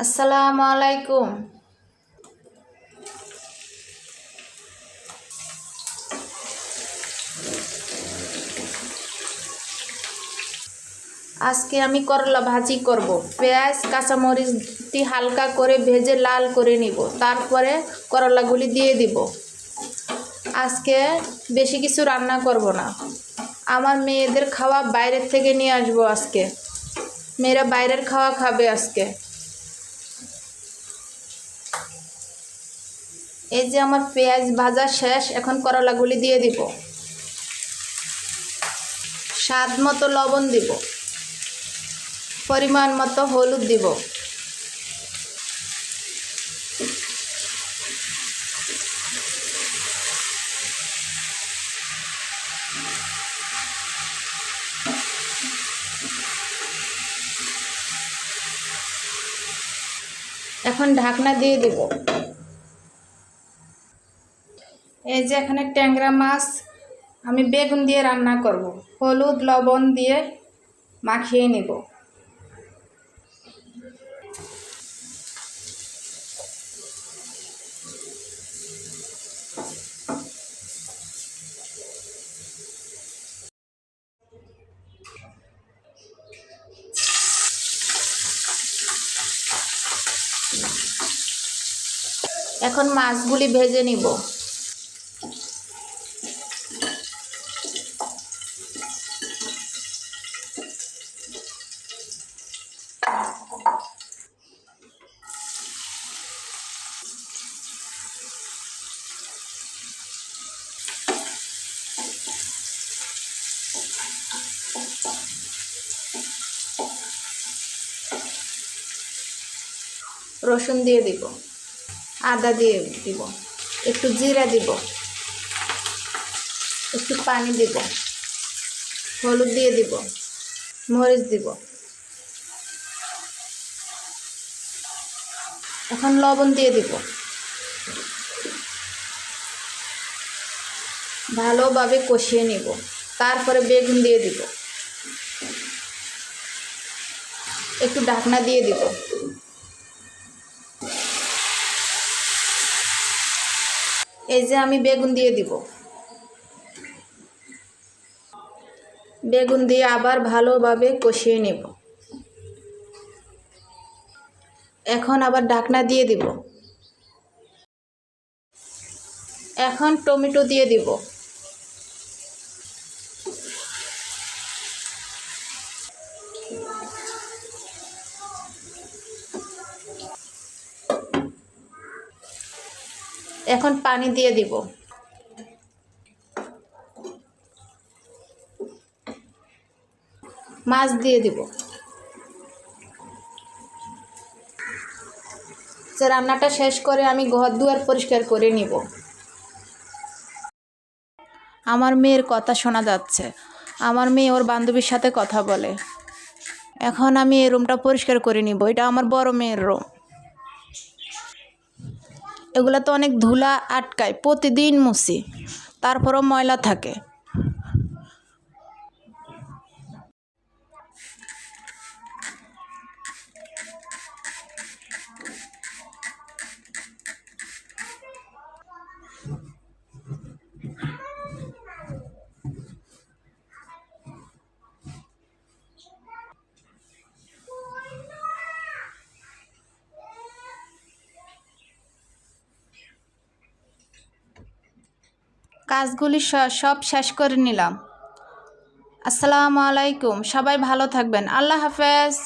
আসসালামু আলাইকুম। আজকে আমি করলা ভাজি করব। পেঁয়াজ, কাঁচামরিচটি হালকা করে ভেজে লাল করে নিব। তারপরে করলাগুলি দিয়ে দিব। আজকে বেশি কিছু রান্না করব না। আমার মেয়েদের খাওয়া বাইরের থেকে নিয়ে আসব আজকে। মেয়েরা বাইরের খাওয়া খাবে আজকে। এই যে আমার পেঁয়াজ ভাজা শেষ, এখন করলাগুলি দিয়ে দিব। স্বাদ মতো লবণ দিব। পরিমাণ মতো হলুদ দিব। এখন ঢাকনা দিয়ে দিব। এই যে এখানে ট্যাংরা মাছ, আমি বেগুন দিয়ে রান্না করব। হলুদ, লবণ দিয়ে মাখিয়ে নেব। এখন মাছগুলি ভেজে নিব। রসুন দিয়ে দিব, আদা দিয়ে দিব, একটু জিরা দিব, একটু পানি দিব, হলুদ দিয়ে দিব, মরিচ দিব। এখন লবণ দিয়ে দিব। ভালোভাবে কষিয়ে নিব, তারপরে বেগুন দিয়ে দিব। একটু ঢাকনা দিয়ে দিব। এই যে আমি বেগুন দিয়ে দিব। বেগুন দিয়ে আবার ভালোভাবে কষিয়ে নেব। এখন আবার ঢাকনা দিয়ে দিব। এখন টমেটো দিয়ে দিব। এখন পানি দিয়ে দিব। মাছ দিয়ে দিব। রান্নাটা শেষ করে আমি ঘর দুয়ার পরিষ্কার করে নিব। আমার মেয়ের কথা শোনা যাচ্ছে। আমার মেয়ে ওর বান্ধবীর সাথে কথা বলে। এখন আমি এই রুমটা পরিষ্কার করে নিব। এটা আমার বড় মেয়ের রুম এগুলো তো অনেক ধুলা আটকায় প্রতিদিন মুছি। তারপরও ময়লা থাকে। কাজগুলি সব শেষ করে নিলাম। আসসালামু আলাইকুম সবাই ভালো থাকবেন। আল্লাহ হাফেজ।